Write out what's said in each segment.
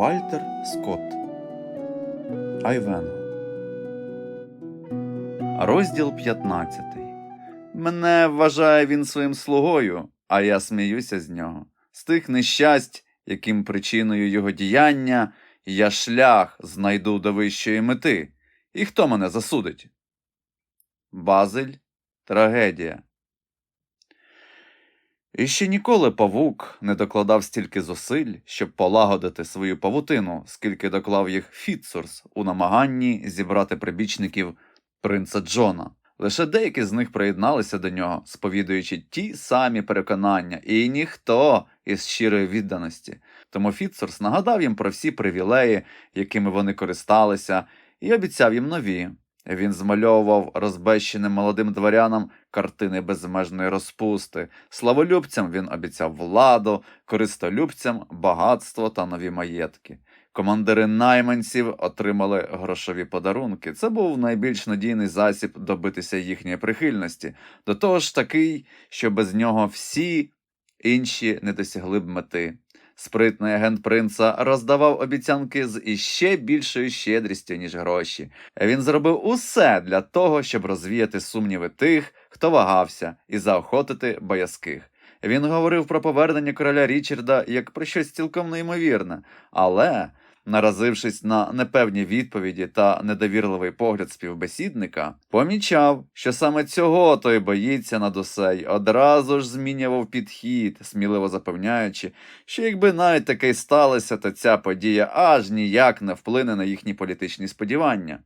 Вальтер Скотт Айвенго Розділ 15 Мене вважає він своїм слугою, а я сміюся з нього. З тих нещасть, яким причиною його діяння, я шлях знайду до вищої мети. І хто мене засудить? Базиль Трагедія. І ще ніколи павук не докладав стільки зусиль, щоб полагодити свою павутину, скільки доклав їх Фітсурс у намаганні зібрати прибічників принца Джона. Лише деякі з них приєдналися до нього, сповідуючи ті самі переконання, і ніхто із щирої відданості. Тому Фітсурс нагадав їм про всі привілеї, якими вони користалися, і обіцяв їм нові. Він змальовував розбещеним молодим дворянам картини безмежної розпусти. Славолюбцям він обіцяв владу, користолюбцям багатство та нові маєтки. Командири найманців отримали грошові подарунки. Це був найбільш надійний засіб добитися їхньої прихильності. До того ж такий, що без нього всі інші не досягли б мети. Спритний агент принца роздавав обіцянки з іще більшою щедрістю, ніж гроші. Він зробив усе для того, щоб розвіяти сумніви тих, хто вагався, і заохотити боязких. Він говорив про повернення короля Річарда як про щось цілком неймовірне, але, наразившись на непевні відповіді та недовірливий погляд співбесідника, помічав, що саме цього той боїться над усе й одразу ж змінював підхід, сміливо запевняючи, що якби навіть таке сталося, то ця подія аж ніяк не вплине на їхні політичні сподівання.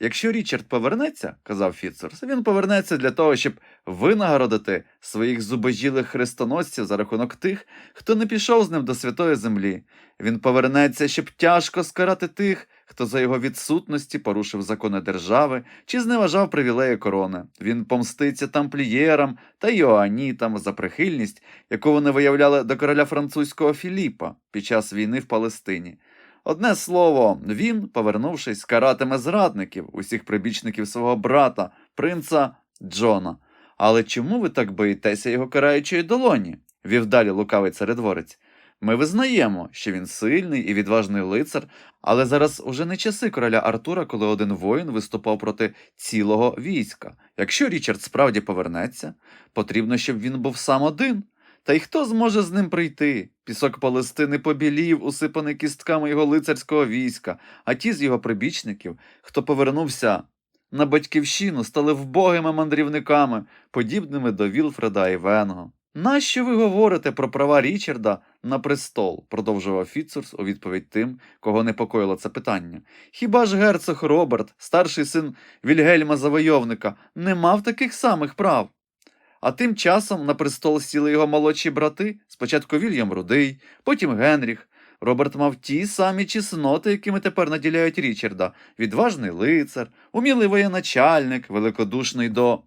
Якщо Річард повернеться, казав Фіцерс, він повернеться для того, щоб винагородити своїх зубожілих хрестоносців за рахунок тих, хто не пішов з ним до святої землі. Він повернеться, щоб тяжко скарати тих, хто за його відсутності порушив закони держави чи зневажав привілеї корони. Він помститься тамплієрам та йоанітам за прихильність, яку вони виявляли до короля французького Філіпа під час війни в Палестині. Одне слово, він, повернувшись, каратиме зрадників, усіх прибічників свого брата, принца Джона. Але чому ви так боїтеся його караючої долоні? вів далі лукавий царедворець. Ми визнаємо, що він сильний і відважний лицар, але зараз уже не часи короля Артура, коли один воїн виступав проти цілого війська. Якщо Річард справді повернеться, потрібно, щоб він був сам один. Та й хто зможе з ним прийти? Пісок Палестини побілів, усипаний кістками його лицарського війська, а ті з його прибічників, хто повернувся на батьківщину, стали вбогими мандрівниками, подібними до Вілфреда і Венго. Нащо ви говорите про права Річарда на престол? продовжував Фіцурс у відповідь тим, кого непокоїло це питання. Хіба ж герцог Роберт, старший син Вільгельма Завойовника, не мав таких самих прав? А тим часом на престол сіли його молодші брати, спочатку Вільям Рудий, потім Генріх. Роберт мав ті самі чесноти, якими тепер наділяють Річарда, відважний лицар, умілий воєначальник, великодушний до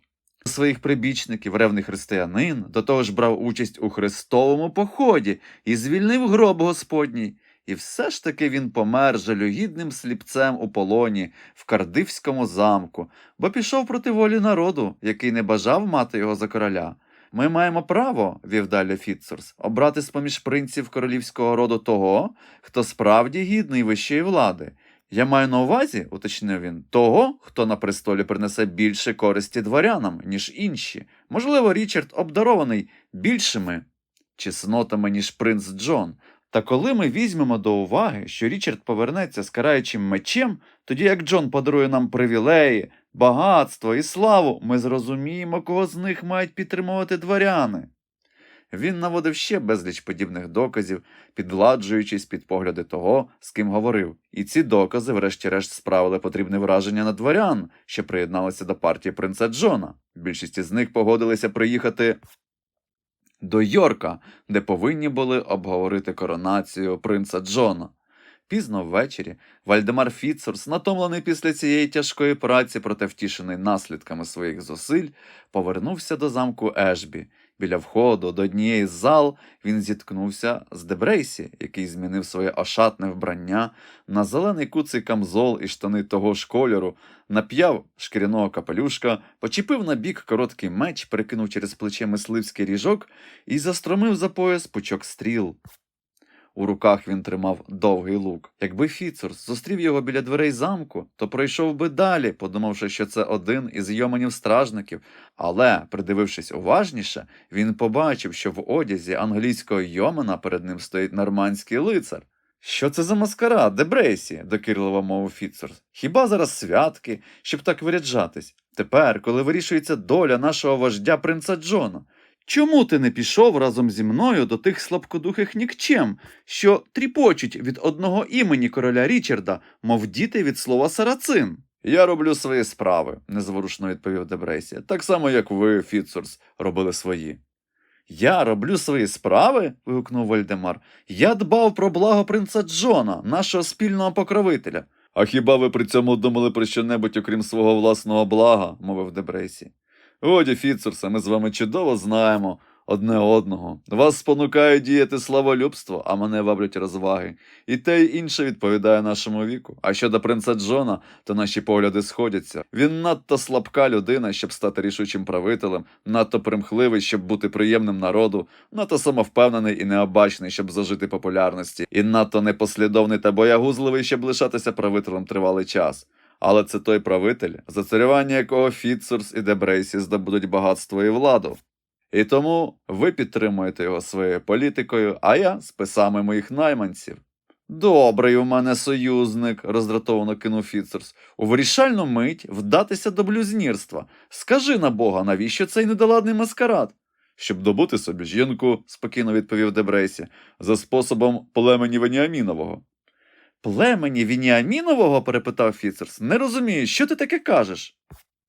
своїх прибічників, ревний християнин, до того ж брав участь у хрестовому поході і звільнив гроб Господній. І все ж таки він помер жалюгідним сліпцем у полоні в Кардивському замку, бо пішов проти волі народу, який не бажав мати його за короля. Ми маємо право, вів далі Фітцурс, обрати з поміж принців королівського роду того, хто справді гідний вищої влади. Я маю на увазі, уточнив він, того, хто на престолі принесе більше користі дворянам, ніж інші. Можливо, Річард обдарований більшими чеснотами, ніж принц Джон. Та коли ми візьмемо до уваги, що Річард повернеться з караючим мечем, тоді як Джон подарує нам привілеї, багатство і славу, ми зрозуміємо, кого з них мають підтримувати дворяни. Він наводив ще безліч подібних доказів, підвладжуючись під погляди того, з ким говорив, і ці докази, врешті-решт, справили потрібне враження на дворян, що приєдналися до партії принца Джона. Більшість із них погодилися приїхати до Йорка, де повинні були обговорити коронацію принца Джона. Пізно ввечері Вальдемар Фіцурс, натомлений після цієї тяжкої праці, проте втішений наслідками своїх зусиль, повернувся до замку Ешбі. Біля входу до однієї з зал він зіткнувся з Дебрейсі, який змінив своє ошатне вбрання на зелений куций камзол і штани того ж кольору, нап'яв шкіряного капелюшка, почепив на бік короткий меч, перекинув через плече мисливський ріжок і застромив за пояс пучок стріл. У руках він тримав довгий лук. Якби Фіцурс зустрів його біля дверей замку, то пройшов би далі, подумавши, що це один із йоманів стражників. Але, придивившись уважніше, він побачив, що в одязі англійського йомана перед ним стоїть нормандський лицар. Що це за маскарад, Дебрейсі? докірливо мовив Фіцурс. Хіба зараз святки, щоб так виряджатись? Тепер, коли вирішується доля нашого вождя принца Джона. Чому ти не пішов разом зі мною до тих слабкодухих нікчем, що тріпочуть від одного імені короля Річарда, мов діти від слова сарацин? Я роблю свої справи, незворушно відповів Дебрейсі. Так само, як ви, Фіцурс, робили свої. Я роблю свої справи? вигукнув Вальдемар. Я дбав про благо принца Джона, нашого спільного покровителя. А хіба ви при цьому думали про що-небудь, окрім свого власного блага? мовив Дебрейсі. Годі, Фіцурсе, ми з вами чудово знаємо одне одного. Вас спонукає діяти славолюбство, а мене ваблять розваги. І те й інше відповідає нашому віку. А щодо принца Джона, то наші погляди сходяться. Він надто слабка людина, щоб стати рішучим правителем, надто примхливий, щоб бути приємним народу, надто самовпевнений і необачний, щоб зажити популярності, і надто непослідовний та боягузливий, щоб лишатися правителем тривалий час. Але це той правитель, за царювання якого Фіцурс і Дебрейсі здобудуть багатство і владу. І тому ви підтримуєте його своєю політикою, а я списами моїх найманців. Добрий у мене союзник, роздратовано кинув Фіцерс. У вирішальну мить вдатися до блюзнірства. Скажи на Бога, навіщо цей недоладний маскарад? Щоб добути собі жінку, спокійно відповів Дебрейсі, за способом племені Веніамінового. Племені Вініамінового? перепитав Фіцерс. Не розумію, що ти таке кажеш?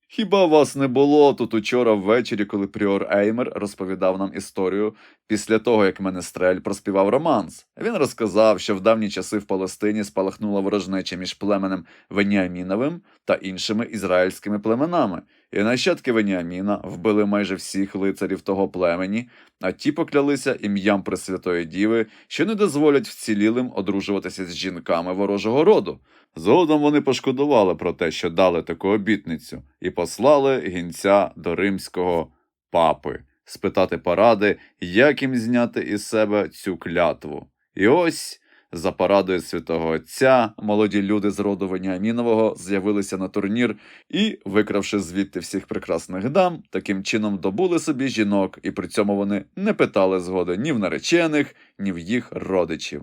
Хіба вас не було тут учора ввечері, коли Пріор Еймер розповідав нам історію після того, як Менестрель проспівав романс? Він розказав, що в давні часи в Палестині спалахнула ворожнеча між племенем Веніаміновим та іншими ізраїльськими племенами, і нащадки Веніаміна вбили майже всіх лицарів того племені, а ті поклялися ім'ям Пресвятої Діви, що не дозволять вцілілим одружуватися з жінками ворожого роду. Згодом вони пошкодували про те, що дали таку обітницю, і послали гінця до римського папи спитати поради, як їм зняти із себе цю клятву. І ось. За порадою святого Отця молоді люди з роду Веніамінового з'явилися на турнір і, викравши звідти всіх прекрасних дам, таким чином добули собі жінок, і при цьому вони не питали згоди ні в наречених, ні в їх родичів.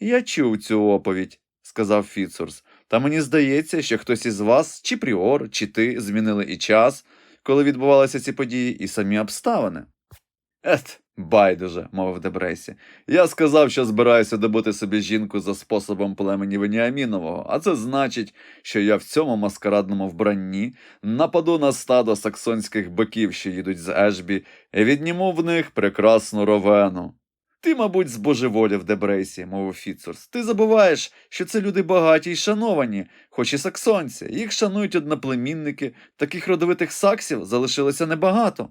Я чув цю оповідь, сказав Фіцурс, та мені здається, що хтось із вас, чи Пріор, чи ти, змінили і час, коли відбувалися ці події, і самі обставини. Ет, байдуже, мовив Дебрейсі. Я сказав, що збираюся добути собі жінку за способом племені Веніамінового, а це значить, що я в цьому маскарадному вбранні нападу на стадо саксонських биків, що їдуть з Ешбі, і відніму в них прекрасну ровену. Ти, мабуть, збожеволів, Дебрейсі, мовив Фіцурс. Ти забуваєш, що це люди багаті й шановані, хоч і саксонці. Їх шанують одноплемінники, таких родовитих саксів залишилося небагато.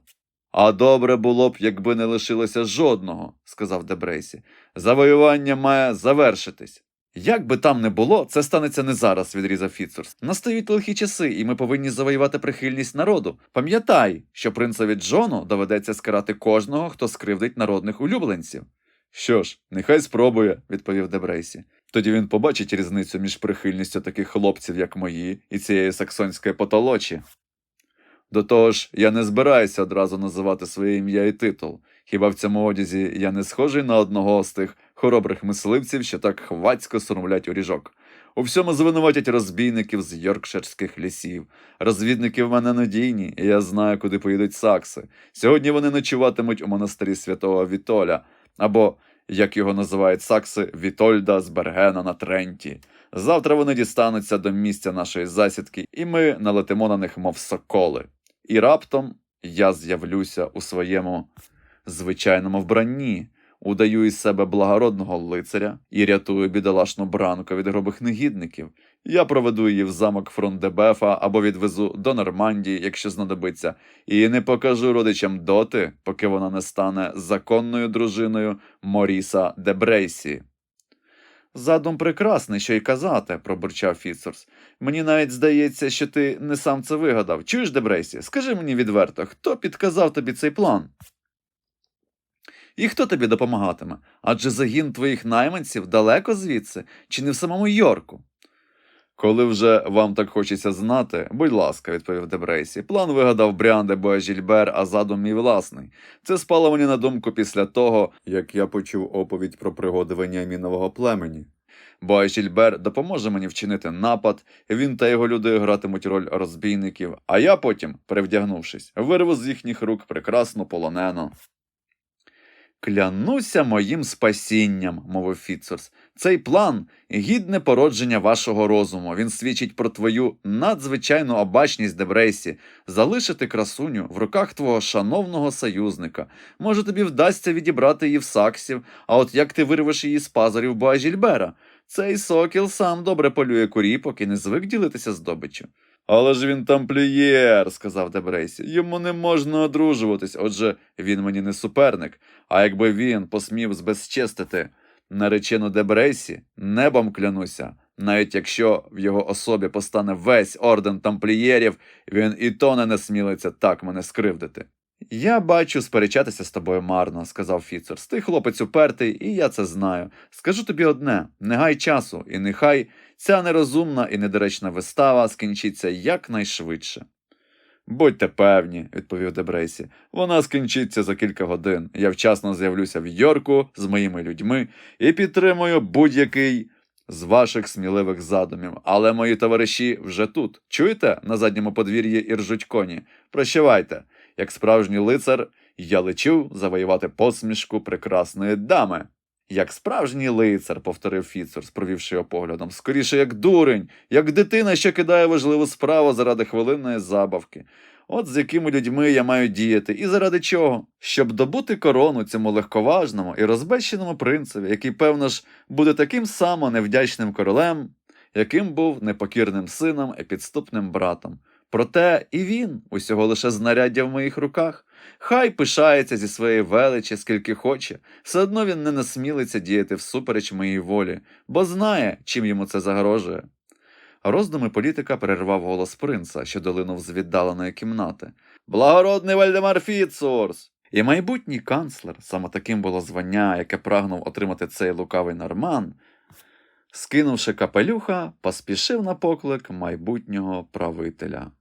А добре було б, якби не лишилося жодного, сказав Дебрейсі. Завоювання має завершитись. Як би там не було, це станеться не зараз, відрізав Фіцурс. Настають лихі часи, і ми повинні завоювати прихильність народу. Пам'ятай, що принцеві Джону доведеться скарати кожного, хто скривдить народних улюбленців. Що ж, нехай спробує, відповів Дебрейсі. Тоді він побачить різницю між прихильністю таких хлопців, як мої, і цієї саксонської потолочі. До того ж, я не збираюся одразу називати своє ім'я і титул. Хіба в цьому одязі я не схожий на одного з тих хоробрих мисливців, що так хвацько сурмлять у ріжок. У всьому звинуватять розбійників з йоркширських лісів. Розвідники в мене надійні, і я знаю, куди поїдуть сакси. Сьогодні вони ночуватимуть у монастирі святого Вітоля, або, як його називають сакси, Вітольда з Бергена на Тренті. Завтра вони дістануться до місця нашої засідки, і ми налетимо на них, мов соколи. І раптом я з'явлюся у своєму звичайному вбранні, удаю із себе благородного лицаря і рятую бідолашну бранку від грубих негідників. Я проведу її в замок Фрондебефа або відвезу до Нормандії, якщо знадобиться, і не покажу родичам доти, поки вона не стане законною дружиною Моріса де Брейсі. Задум прекрасний, що й казати, пробурчав Фіцерс. Мені навіть здається, що ти не сам це вигадав. Чуєш, Дебрейсі, скажи мені відверто, хто підказав тобі цей план? І хто тобі допомагатиме? Адже загін твоїх найманців далеко звідси, чи не в самому Йорку? Коли вже вам так хочеться знати, будь ласка, відповів Дебрейсі. План вигадав Бріан де Боажільбер, а задум мій власний. Це спало мені на думку після того, як я почув оповідь про пригоди Веніамінового племені. Боажільбер допоможе мені вчинити напад, він та його люди гратимуть роль розбійників, а я потім, перевдягнувшись, вирву з їхніх рук прекрасну полонену. Клянуся моїм спасінням, мовив Фіцерс. Цей план гідне породження вашого розуму. Він свідчить про твою надзвичайну обачність, Дебрейсі, залишити красуню в руках твого шановного союзника. Може, тобі вдасться відібрати її в саксів, а от як ти вирвеш її з пазарів Боажільбера? Цей сокіл сам добре полює куріпок і не звик ділитися здобиччю. Але ж він тамплієр, сказав Дебрейсі. Йому не можна одружуватись, отже, він мені не суперник. А якби він посмів збезчестити наречену Дебрейсі, небом клянуся, навіть якщо в його особі постане весь орден тамплієрів, він і то не насмілиться так мене скривдити. Я бачу, сперечатися з тобою марно, сказав Фіцерс. Ти хлопець упертий, і я це знаю. Скажу тобі одне: не гай часу, і нехай ця нерозумна і недоречна вистава скінчиться якнайшвидше. Будьте певні, відповів Дебрейсі, вона скінчиться за кілька годин. Я вчасно з'явлюся в Йорку з моїми людьми і підтримую будь-який з ваших сміливих задумів. Але мої товариші вже тут. Чуєте на задньому подвір'ї і ржуть коні? Прощавайте. Як справжній лицар, я лечу завоювати посмішку прекрасної дами. Як справжній лицар, повторив Фіцерс, провівши його поглядом, скоріше як дурень, як дитина, що кидає важливу справу заради хвилинної забавки. От з якими людьми я маю діяти, і заради чого? Щоб добути корону цьому легковажному і розбещеному принцеві, який, певно ж, буде таким само невдячним королем, яким був непокірним сином і підступним братом. Проте і він усього лише знаряддя в моїх руках. Хай пишається зі своєї величі, скільки хоче, все одно він не насмілиться діяти всупереч моїй волі, бо знає, чим йому це загрожує. Роздуми політика перервав голос принца, що долинув з віддаленої кімнати. Благородний Вальдемар Фіцурс! І майбутній канцлер, саме таким було звання, яке прагнув отримати цей лукавий норман, скинувши капелюха, поспішив на поклик майбутнього правителя.